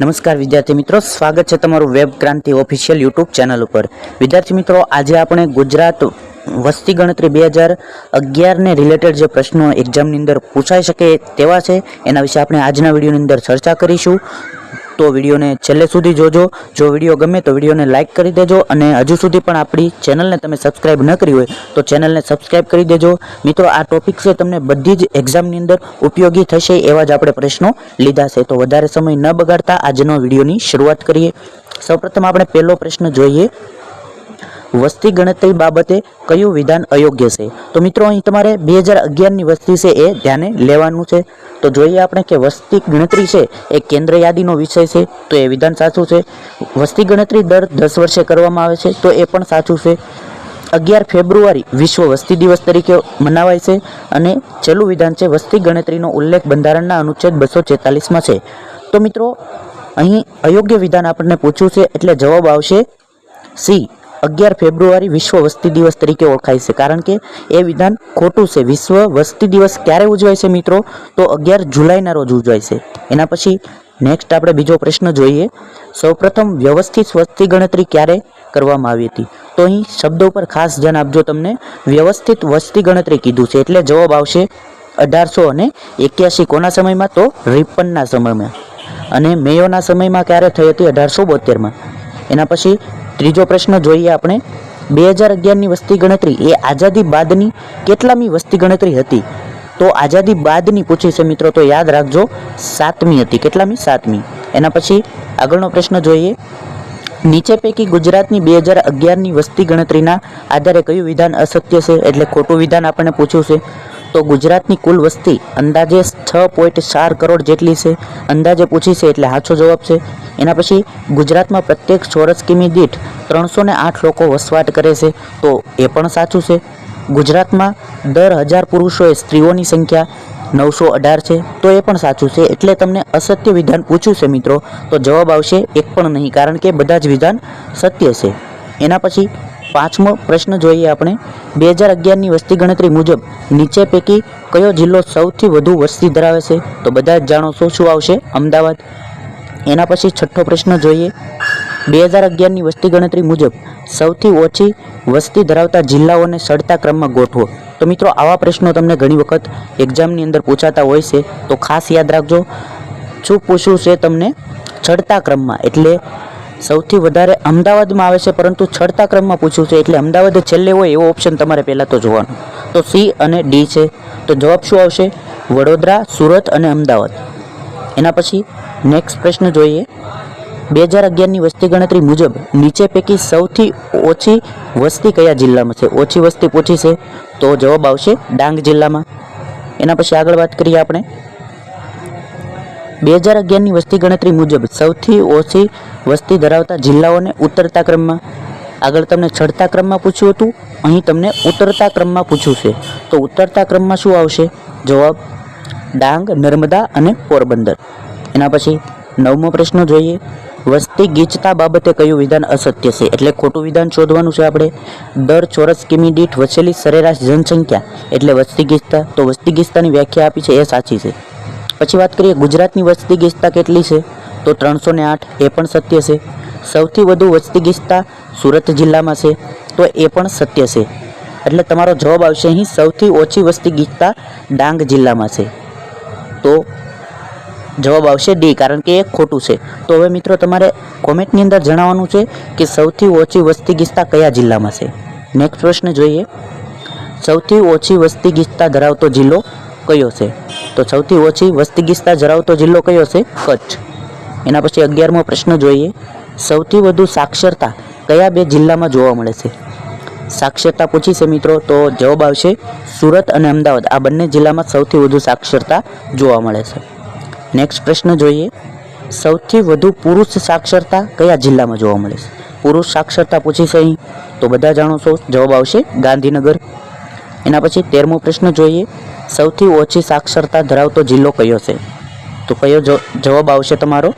નમસ્કાર વિદ્યાર્થી મિત્રો, સ્વાગત છે તમારું વેબ ક્રાંતિ ઓફિશિયલ યુટ્યુબ ચેનલ ઉપર. વિદ્યાર્થી મિત્રો, આજે આપણે ગુજરાત વસ્તી ગણતરી બે હજાર અગિયારને રિલેટેડ જે પ્રશ્નો એક્ઝામની અંદર પૂછાઈ શકે તેવા છે. એના વિશે આપણે આજના વિડીયોની અંદર ચર્ચા કરીશું. તો વિડીયોને છેલ્લે સુધી જોજો. જો વીડિયો ગમે તો વિડીયોને લાઇક કરી દેજો અને હજુ સુધી પણ આપણી ચેનલને તમે સબસ્ક્રાઇબ ન કરી હોય તો ચેનલને સબસ્ક્રાઇબ કરી દેજો. મિત્રો, આ ટોપિક છે તમને બધી જ એક્ઝામની અંદર ઉપયોગી થશે એવા જ આપણે પ્રશ્નો લીધા છે. તો વધારે સમય ન બગાડતા આજનો વિડીયોની શરૂઆત કરીએ. સૌપ્રથમ આપણે પહેલો પ્રશ્ન જોઈએ. વસ્તી ગણતરી બાબતે કયું વિધાન અયોગ્ય છે? તો મિત્રો, અહીં તમારે બે હજાર અગિયારની વસ્તી છે એ ધ્યાને લેવાનું છે. તો જોઈએ આપણે કે વસ્તી ગણતરી છે એ કેન્દ્ર યાદીનો વિષય છે, તો એ વિધાન સાચું છે. વસ્તી ગણતરી દર દસ વર્ષે કરવામાં આવે છે, તો એ પણ સાચું છે. અગિયાર ફેબ્રુઆરી વિશ્વ વસ્તી દિવસ તરીકે મનાવાય છે અને છેલ્લું વિધાન છે, વસ્તી ગણતરીનો ઉલ્લેખ બંધારણના અનુચ્છેદ બસો છેતાલીસમાં છે. તો મિત્રો, અહીં અયોગ્ય વિધાન આપણને પૂછ્યું છે, એટલે જવાબ આવશે સી. અગિયાર ફેબ્રુઆરી વિશ્વ વસ્તી દિવસ તરીકે ઓળખાય છે. કારણ કે એ વિધાન ખોટું છે. વિશ્વ વસ્તી દિવસ ક્યારે ઉજવાય છે મિત્રો? તો અગિયાર જુલાઈના રોજ ઉજવાય છે. એના પછી નેક્સ્ટ આપણે બીજો પ્રશ્ન જોઈએ. સૌપ્રથમ વ્યવસ્થિત વસ્તી ગણતરી ક્યારે કરવામાં આવી હતી? તો અહીં શબ્દો પર ખાસ ધ્યાન આપજો તમને. વ્યવસ્થિત વસ્તી ગણતરી કીધું છે. એટલે જવાબ આવશે અઢારસો અને એક્યાસી. કોના સમયમાં? તો રિપનના સમયમાં. અને મેયોના સમયમાં ક્યારે થઈ હતી? અઢારસો બોતેરમાં. એના પછી ત્રીજો પ્રશ્ન જોઈએ આપણે. બે હજાર અગિયારની વસ્તી ગણતરી એ આઝાદી બાદની કેટલામી વસ્તી ગણતરી હતી? તો આઝાદી બાદની પૂછી છે મિત્રો, તો યાદ રાખજો, સાતમી હતી. કેટલામી? સાતમી. એના પછી આગળનો પ્રશ્ન જોઈએ. નીચે પૈકી ગુજરાતની બે હજાર અગિયારની વસ્તી ગણતરીના આધારે કયું વિધાન અસત્ય છે? એટલે ખોટું વિધાન આપણને પૂછ્યું છે. તો ગુજરાતની કુલ વસ્તી અંદાજે છ પોઈન્ટ ચાર કરોડ જેટલી છે. અંદાજે પૂછી છે એટલે સાચો જવાબ છે. એના પછી ગુજરાતમાં પ્રત્યેક ચોરસ કિમી દીઠ ત્રણસો ને આઠ લોકો વસવાટ કરે છે. તો એ પણ સાચું છે. ગુજરાતમાં દર હજાર પુરુષોએ સ્ત્રીઓની સંખ્યા નવસો અઢાર છે. તો એ પણ સાચું છે. એટલે તમને અસત્ય વિધાન પૂછ્યું છે મિત્રો. તો જવાબ આવશે એક પણ નહીં, કારણ કે બધા જ વિધાન સત્ય છે. એના પછી પાંચમો પ્રશ્ન જોઈએ આપણે. બે હજાર અગિયારની વસ્તી ગણતરી મુજબ નીચે પૈકી કયો જિલ્લો સૌથી વધુ વસ્તી ધરાવે છે? તો બધા જ જાણો છો શું આવશે? અમદાવાદ. એના પછી છઠ્ઠો પ્રશ્ન જોઈએ. બે હજાર અગિયારની વસ્તી ગણતરી મુજબ સૌથી ઓછી વસ્તી ધરાવતા જિલ્લાઓને સડતા ક્રમમાં ગોઠવો. તો મિત્રો, આવા પ્રશ્નો તમને ઘણી વખત એક્ઝામની અંદર પૂછાતા હોય છે. તો ખાસ યાદ રાખજો. શું પૂછવું છે તમને? ચડતા ક્રમમાં. એટલે સૌથી વધારે અમદાવાદમાં આવે છે, પરંતુ ચડતા ક્રમમાં પૂછ્યું છે, એટલે અમદાવાદ છેલ્લે હોય એવો ઓપ્શન તમારે પહેલાં તો જોવાનો. તો સી અને ડી છે. તો જવાબ શું આવશે? વડોદરા, સુરત અને અમદાવાદ. એના પછી નેક્સ્ટ પ્રશ્ન જોઈએ. બે હજાર અગિયારની વસ્તી ગણતરી મુજબ નીચે પૈકી સૌથી ઓછી વસ્તી કયા જિલ્લામાં છે? ઓછી વસ્તી પૂછી છે, તો જવાબ આવશે ડાંગ જિલ્લામાં. એના પછી આગળ વાત કરીએ આપણે. બે હજાર અગિયારની વસ્તી ગણતરી મુજબ સૌથી ઓછી વસ્તી ધરાવતા જિલ્લાઓને ઉતરતા ક્રમમાં આગળ તમને ચડતા ક્રમમાં પૂછ્યું હતું, અહીં તમને ઉતરતા ક્રમમાં પૂછ્યું છે. તો ઉતરતા ક્રમમાં શું આવશે? જવાબ, ડાંગ, નર્મદા અને પોરબંદર. એના પછી નવમો પ્રશ્ન જોઈએ. વસ્તી ગીચતા બાબતે કયું વિધાન અસત્ય છે? એટલે ખોટું વિધાન શોધવાનું છે આપણે. દર ચોરસ કિમી દીઠ વસેલી સરેરાશ જનસંખ્યા. એટલે વસ્તી ગીચતા, તો વસ્તી ગીચતાની વ્યાખ્યા આપી છે, એ સાચી છે. પછી વાત કરીએ ગુજરાતની વસ્તી ગીચતા કેટલી છે, તો ત્રણસો ને આઠ એ પણ સત્ય છે. સૌથી વધુ વસ્તી ગીચતા સુરત જિલ્લામાં છે, તો એ પણ સત્ય છે. એટલે તમારો જવાબ આવશે અહીં સૌથી ઓછી વસ્તી ગીચતા ડાંગ જિલ્લામાં છે. તો જવાબ આવશે ડી, કારણ કે એ ખોટું છે. તો હવે મિત્રો તમારે કોમેન્ટની અંદર જણાવવાનું છે કે સૌથી ઓછી વસ્તી ગીચતા કયા જિલ્લામાં છે? નેક્સ્ટ પ્રશ્ન જોઈએ. સૌથી ઓછી વસ્તી ગીચતા ધરાવતો જિલ્લો કયો છે? તો સૌથી ઓછી વસ્તીગીસ્તા ધરાવતો જિલ્લો કયો છે? કચ્છ. એના પછી અગિયારમો પ્રશ્ન જોઈએ. સૌથી વધુ સાક્ષરતા કયા બે જિલ્લામાં જોવા મળે છે? સાક્ષરતા પૂછી છે મિત્રો, તો જવાબ આવશે સુરત અને અમદાવાદ. આ બંને જિલ્લામાં સૌથી વધુ સાક્ષરતા જોવા મળે છે. નેક્સ્ટ પ્રશ્ન જોઈએ. સૌથી વધુ પુરુષ સાક્ષરતા કયા જિલ્લામાં જોવા મળે છે? પુરુષ સાક્ષરતા પૂછી છે અહીં. તો બધા જાણો છો, જવાબ આવશે ગાંધીનગર. એના પછી તેરમો પ્રશ્ન જોઈએ. સૌથી ઓછી સાક્ષરતા ધરાવતો જિલ્લો કયો છે? તો કયો જવાબ આવશે તમારો?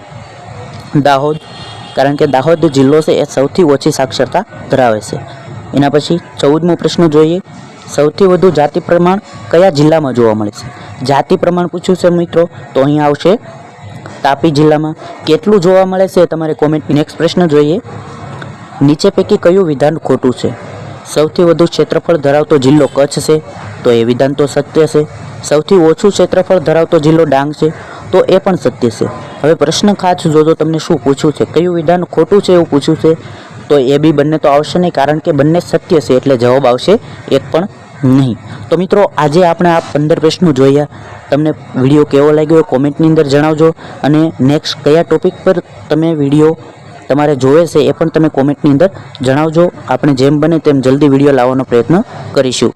દાહોદ. કારણ કે દાહોદ જિલ્લો છે એ સૌથી ઓછી સાક્ષરતા ધરાવે છે. એના પછી ચૌદમો પ્રશ્ન જોઈએ. સૌથી વધુ જાતિ પ્રમાણ કયા જિલ્લામાં જોવા મળે છે? જાતિ પ્રમાણ પૂછ્યું છે મિત્રો, તો અહીં આવશે તાપી જિલ્લામાં. કેટલું જોવા મળે છે તમારે કોમેન્ટ નેક્સ્ટ પ્રશ્ન જોઈએ. નીચે પૈકી કયું વિધાન ખોટું છે? સૌથી વધુ ક્ષેત્રફળ ધરાવતો જિલ્લો કચ્છ છે, તો એ વિધાન તો સત્ય છે. સૌથી ઓછું ક્ષેત્રફળ ધરાવતો જિલ્લો ડાંગ છે, તો એ પણ સત્ય છે. હવે પ્રશ્ન ખાસ જોજો, તમને શું પૂછ્યું છે? કયું વિધાન ખોટું છે એવું પૂછ્યું છે? તો એ બી બંને તો આવશે નહીં, કારણ કે બંને સત્ય છે, એટલે જવાબ આવશે એક પણ નહીં. તો મિત્રો, આજે આપણે આ પંદર પ્રશ્નો જોયા. તમને વીડિયો કેવો લાગ્યો કોમેન્ટની અંદર જણાવજો. અને નેક્સ્ટ કયા ટોપિક પર તમે વીડિયો તમારે જોવે છે એ પણ તમે કોમેન્ટની અંદર જણાવજો. આપણે જેમ બને તેમ જલ્દી વીડિયો લાવવાનો પ્રયત્ન કરીશું.